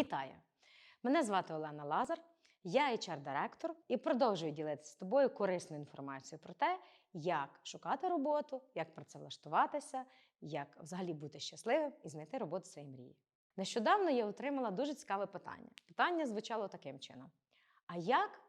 Вітаю! Мене звати Олена Лазар, я HR-директор і продовжую ділитися з тобою корисною інформацією про те, як шукати роботу, як працевлаштуватися, як взагалі бути щасливим і знайти роботу своєї мрії. Нещодавно я отримала дуже цікаве питання. Питання звучало таким чином: а як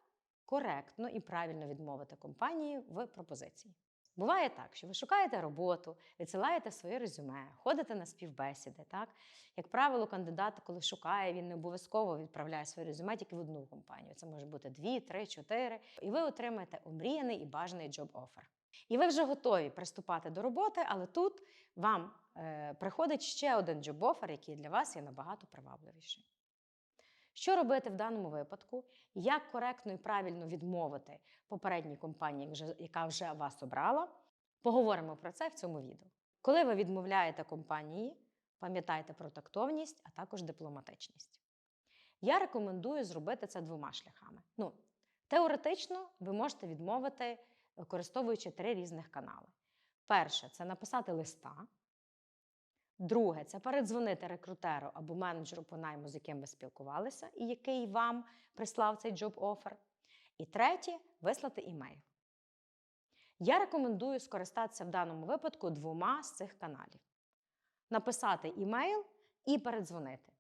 коректно і правильно відмовити компанії в пропозиції? Буває так, що ви шукаєте роботу, відсилаєте своє резюме, ходите на співбесіди. Так? Як правило, кандидат, коли шукає, він не обов'язково відправляє своє резюме тільки в одну компанію. Це може бути дві, три, чотири. І ви отримаєте омріяний і бажаний джоб-офер. І ви вже готові приступати до роботи, але тут вам е, приходить ще один джоб-офер, який для вас є набагато привабливіший. Що робити в даному випадку? Як коректно і правильно відмовити попередній компанії, яка вже вас обрала? Поговоримо про це в цьому відео. Коли ви відмовляєте компанії, пам'ятайте про тактовність, а також дипломатичність. Я рекомендую зробити це двома шляхами. Ну, Теоретично ви можете відмовити, використовуючи три різних канали. Перше це написати листа. Друге, це передзвонити рекрутеру або менеджеру по найму, з яким ви спілкувалися, і який вам прислав цей джоб-офер. І третє вислати імейл. Я рекомендую скористатися в даному випадку двома з цих каналів: написати імейл і передзвонити.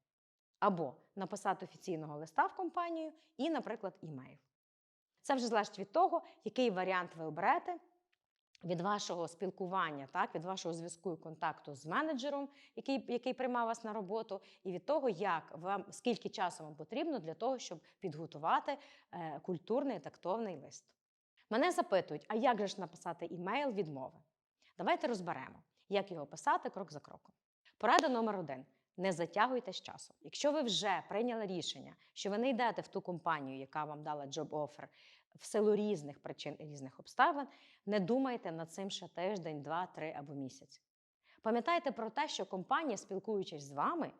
Або написати офіційного листа в компанію і, наприклад, імейл. Це вже залежить від того, який варіант ви оберете від вашого спілкування, так, від вашого зв'язку і контакту з менеджером, який який приймав вас на роботу, і від того, як вам скільки часу вам потрібно для того, щоб підготувати е, культурний тактовний лист. Мене запитують, а як же ж написати імейл відмови? Давайте розберемо, як його писати крок за кроком. Порада номер один. Не затягуйте з часом. Якщо ви вже прийняли рішення, що ви не йдете в ту компанію, яка вам дала джоб-офер, в силу різних причин і різних обставин, не думайте над цим ще тиждень, два, три або місяць. Пам'ятайте про те, що компанія, спілкуючись з вами,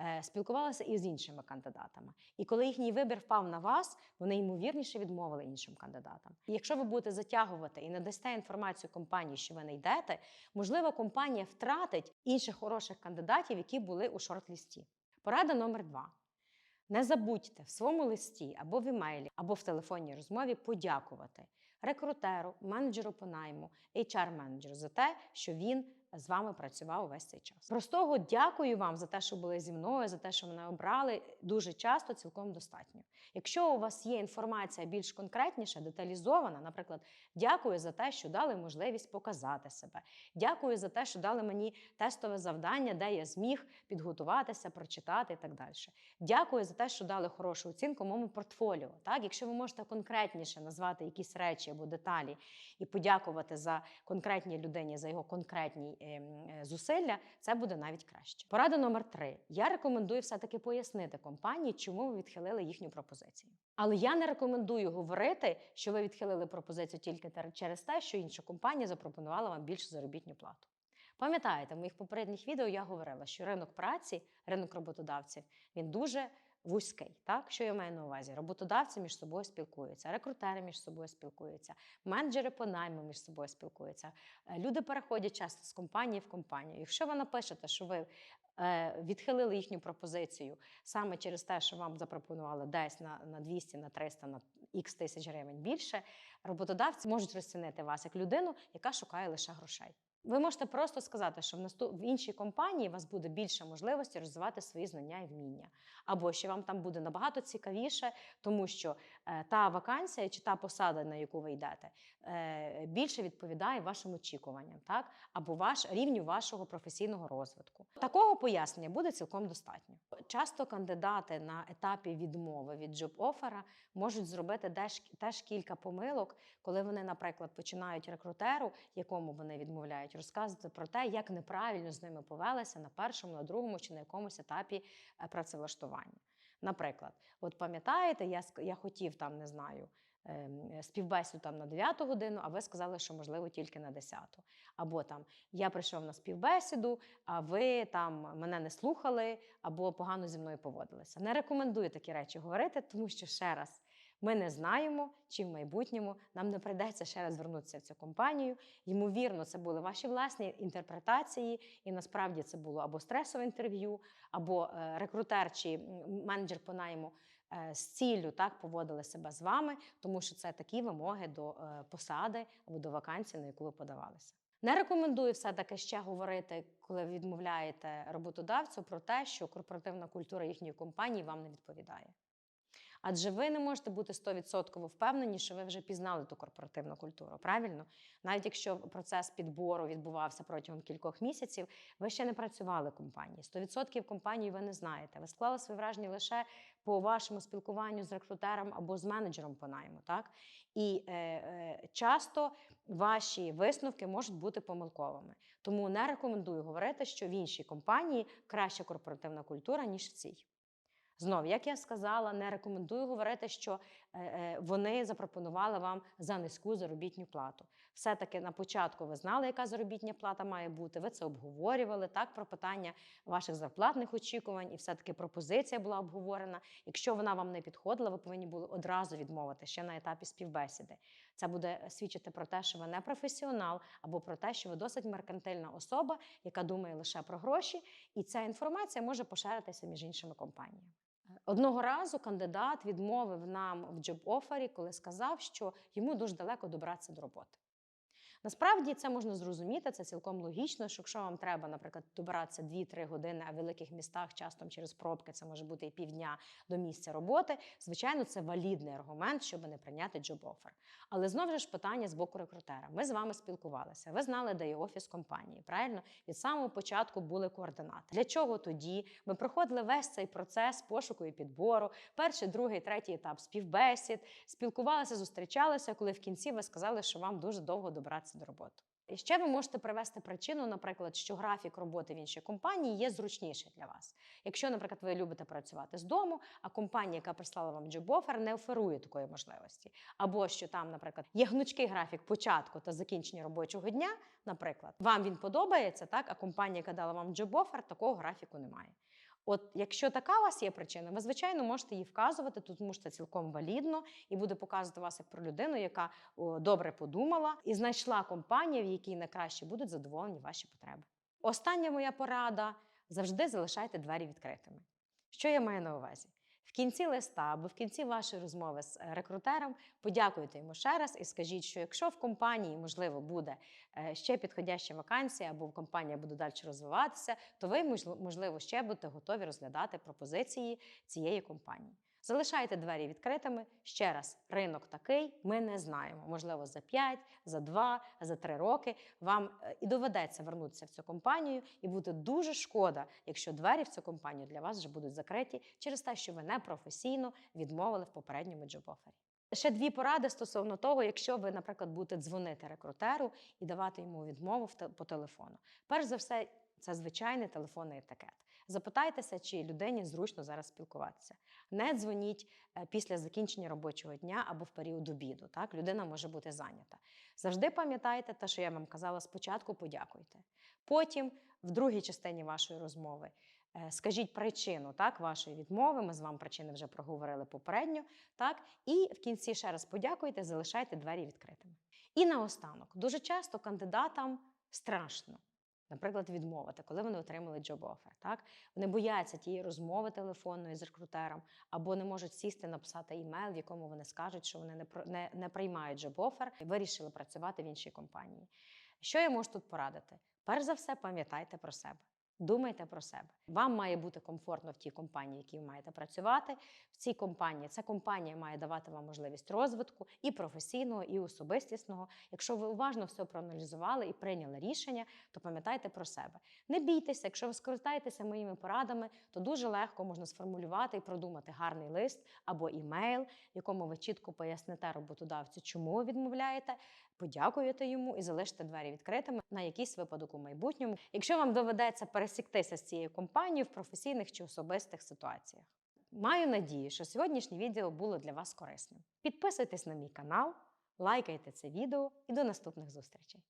е, спілкувалася і з іншими кандидатами. І коли їхній вибір впав на вас, вони ймовірніше відмовили іншим кандидатам. І якщо ви будете затягувати і не дасте інформацію компанії, що ви не йдете, можливо, компанія втратить інших хороших кандидатів, які були у шорт-лісті. Порада номер два. Не забудьте в своєму листі або в імейлі, або в телефонній розмові подякувати рекрутеру, менеджеру по найму, HR-менеджеру за те, що він з вами працював увесь цей час. Простого дякую вам за те, що були зі мною, за те, що мене обрали. Дуже часто цілком достатньо. Якщо у вас є інформація більш конкретніша, деталізована, наприклад, дякую за те, що дали можливість показати себе. Дякую за те, що дали мені тестове завдання, де я зміг підготуватися, прочитати і так далі. Дякую за те, що дали хорошу оцінку моєму портфоліо. Так, якщо ви можете конкретніше назвати якісь речі або деталі і подякувати за конкретній людині, за його конкретні зусилля, це буде навіть краще. Порада номер три: я рекомендую все-таки пояснити компанії, чому ви відхилили їхню пропозицію. Але я не рекомендую говорити, що ви відхилили пропозицію тільки через те, що інша компанія запропонувала вам більшу заробітну плату. Пам'ятаєте, в моїх попередніх відео я говорила, що ринок праці, ринок роботодавців, він дуже вузький. Так? Що я маю на увазі? Роботодавці між собою спілкуються, рекрутери між собою спілкуються, менеджери по найму між собою спілкуються. Е, люди переходять часто з компанії в компанію. Якщо ви напишете, що ви е, відхилили їхню пропозицію саме через те, що вам запропонували десь на на 200, на 300, на х тисяч гривень більше, роботодавці можуть розцінити вас як людину, яка шукає лише грошей. Ви можете просто сказати, що в наступ... в іншій компанії у вас буде більше можливості розвивати свої знання і вміння. Або що вам там буде набагато цікавіше, тому що е, та вакансія чи та посада, на яку ви йдете, е, більше відповідає вашим очікуванням, так? або ваш рівню вашого професійного розвитку. Такого пояснення буде цілком достатньо. Часто кандидати на етапі відмови від джоб-офера можуть зробити теж, кілька помилок, коли вони, наприклад, починають рекрутеру, якому вони відмовляють розказувати про те, як неправильно з ними повелися на першому, на другому чи на якомусь етапі е, працевлаштування. Наприклад, от пам'ятаєте, я я хотів там, не знаю, співбесіду там на 9 годину, а ви сказали, що можливо тільки на 10. Або там я прийшов на співбесіду, а ви там мене не слухали або погано зі мною поводилися. Не рекомендую такі речі говорити, тому що ще раз Ми не знаємо, чи в майбутньому нам не прийдеться ще раз звернутися в цю компанію. Ймовірно, це були ваші власні інтерпретації, і насправді це було або стресове інтерв'ю, або е, рекрутер чи менеджер по найму е, з ціллю так поводили себе з вами, тому що це такі вимоги до е, посади або до вакансії, на яку ви подавалися. Не рекомендую все-таки ще говорити, коли відмовляєте роботодавцю про те, що корпоративна культура їхньої компанії вам не відповідає. Адже ви не можете бути 100% впевнені, що ви вже пізнали ту корпоративну культуру. Правильно? Навіть якщо процес підбору відбувався протягом кількох місяців, ви ще не працювали в компанії. 100% компанії ви не знаєте. Ви склали своє враження лише по вашому спілкуванню з рекрутером або з менеджером по найму. Так? І е, е, часто ваші висновки можуть бути помилковими. Тому не рекомендую говорити, що в іншій компанії краща корпоративна культура, ніж в цій. Знов, як я сказала, не рекомендую говорити, що е, е, вони запропонували вам за низьку заробітну плату. Все-таки на початку ви знали, яка заробітня плата має бути. Ви це обговорювали так про питання ваших зарплатних очікувань, і все-таки пропозиція була обговорена. Якщо вона вам не підходила, ви повинні були одразу відмовити ще на етапі співбесіди. Це буде свідчити про те, що ви не професіонал, або про те, що ви досить меркантильна особа, яка думає лише про гроші, і ця інформація може поширитися між іншими компаніями. Одного разу кандидат відмовив нам в джоб-офері, коли сказав, що йому дуже далеко добратися до роботи. Насправді це можна зрозуміти, це цілком логічно, що якщо вам треба, наприклад, добиратися 2-3 години, а в великих містах часто через пробки це може бути і півдня до місця роботи. Звичайно, це валідний аргумент, щоб не прийняти джоб-офер. Але знову ж питання з боку рекрутера. Ми з вами спілкувалися. Ви знали, де є офіс компанії. Правильно, від самого початку були координати. Для чого тоді? Ми проходили весь цей процес пошуку і підбору, перший, другий, третій етап співбесід, спілкувалися, зустрічалися, коли в кінці ви сказали, що вам дуже довго добратися до роботи. І ще ви можете привести причину, наприклад, що графік роботи в іншій компанії є зручніший для вас. Якщо, наприклад, ви любите працювати з дому, а компанія, яка прислала вам джоб-офер, не оферує такої можливості. Або що там, наприклад, є гнучкий графік початку та закінчення робочого дня, наприклад, вам він подобається, так, а компанія, яка дала вам джоб-офер, такого графіку немає. От якщо така у вас є причина, ви звичайно можете її вказувати, тому що це цілком валідно і буде показувати вас як про людину, яка о, добре подумала і знайшла компанію, в якій найкраще будуть задоволені ваші потреби. Остання моя порада завжди залишайте двері відкритими. Що я маю на увазі? В кінці листа або в кінці вашої розмови з е, рекрутером подякуйте йому ще раз і скажіть, що якщо в компанії, можливо, буде е, ще підходяща вакансія, або компанія буде далі розвиватися, то ви, можливо- ще будете готові розглядати пропозиції цієї компанії. Залишайте двері відкритими. Ще раз, ринок такий, ми не знаємо. Можливо, за 5, за 2, за 3 роки вам е, і доведеться вернутися в цю компанію, і буде дуже шкода, якщо двері в цю компанію для вас вже будуть закриті через те, що ви непрофесійно відмовили в попередньому джоб-офері. Ще дві поради стосовно того, якщо ви, наприклад, будете дзвонити рекрутеру і давати йому відмову по телефону. Перш за все, це звичайний телефонний етикет. Запитайтеся, чи людині зручно зараз спілкуватися. Не дзвоніть е, після закінчення робочого дня або в період обіду. Так, людина може бути зайнята. Завжди пам'ятайте те, що я вам казала спочатку, подякуйте. Потім, в другій частині вашої розмови, е, скажіть причину так, вашої відмови. Ми з вами причини вже проговорили попередньо. Так, і в кінці ще раз подякуйте, залишайте двері відкритими. І наостанок, дуже часто кандидатам страшно. Наприклад, відмовити, коли вони отримали джоб-офер. Так? Вони бояться тієї розмови телефонної з рекрутером, або не можуть сісти, написати імейл, в якому вони скажуть, що вони не, не, не приймають джоб-офер і вирішили працювати в іншій компанії. Що я можу тут порадити? Перш за все, пам'ятайте про себе. Думайте про себе. Вам має бути комфортно в тій компанії, в якій ви маєте працювати. В цій компанії ця компанія має давати вам можливість розвитку і професійного, і особистісного. Якщо ви уважно все проаналізували і прийняли рішення, то пам'ятайте про себе. Не бійтеся, якщо ви скористаєтеся моїми порадами, то дуже легко можна сформулювати і продумати гарний лист або імейл, якому ви чітко поясните роботодавцю, чому ви відмовляєте, подякуєте йому і залишите двері відкритими на якийсь випадок у майбутньому, якщо вам доведеться пересіктися з цією компанією в професійних чи особистих ситуаціях. Маю надію, що сьогоднішнє відео було для вас корисним. Підписуйтесь на мій канал, лайкайте це відео і до наступних зустрічей.